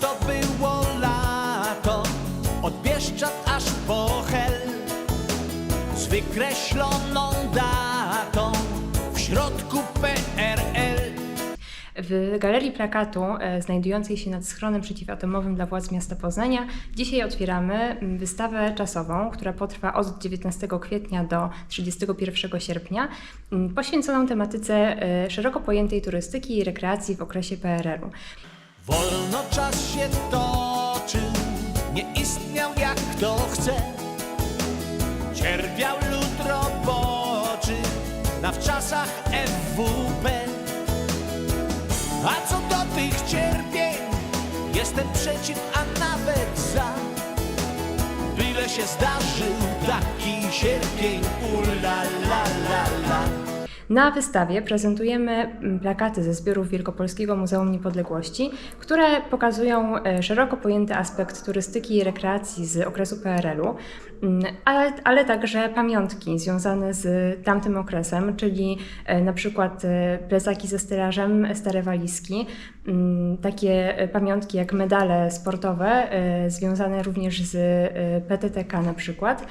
to było lato Od Bieszczad aż po Hel Z wykreśloną datą w środku PRL w galerii plakatu e, znajdującej się nad schronem przeciwatomowym dla władz miasta Poznania dzisiaj otwieramy wystawę czasową, która potrwa od 19 kwietnia do 31 sierpnia, poświęconą tematyce e, szeroko pojętej turystyki i rekreacji w okresie PRL-u. Wolno czas się toczy, nie istniał jak kto chce. Cierpiał lud roboczy na wczasach FWP. A co do tych cierpień, jestem przeciw, a nawet za. Byle się zdarzył taki sierpień, Na wystawie prezentujemy mm, plakaty ze zbiorów Wielkopolskiego Muzeum Niepodległości, które pokazują e, szeroko pojęty aspekt turystyki i rekreacji z okresu PRL-u, mm, ale, ale także pamiątki związane z tamtym okresem, czyli e, na przykład e, plecaki ze stelażem, stare walizki, mm, takie pamiątki jak medale sportowe, związane również z PTTK na przykład,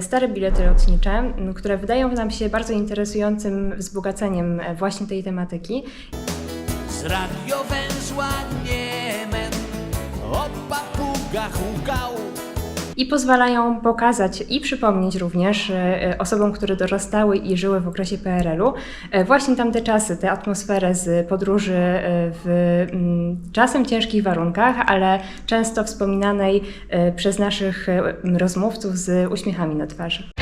stare bilety lotnicze, które wydają nam się bardzo interesującym wzbogaceniem e, właśnie tej tematyki. Z radiowęzła Niemen o papugach. I pozwalają pokazać i przypomnieć również e, osobom, które dorastały i żyły w okresie PRL-u, e, właśnie tamte czasy, tę atmosferę z podróży e, w czasem ciężkich warunkach, ale często wspominanej e, przez naszych e, rozmówców z uśmiechami na twarzy.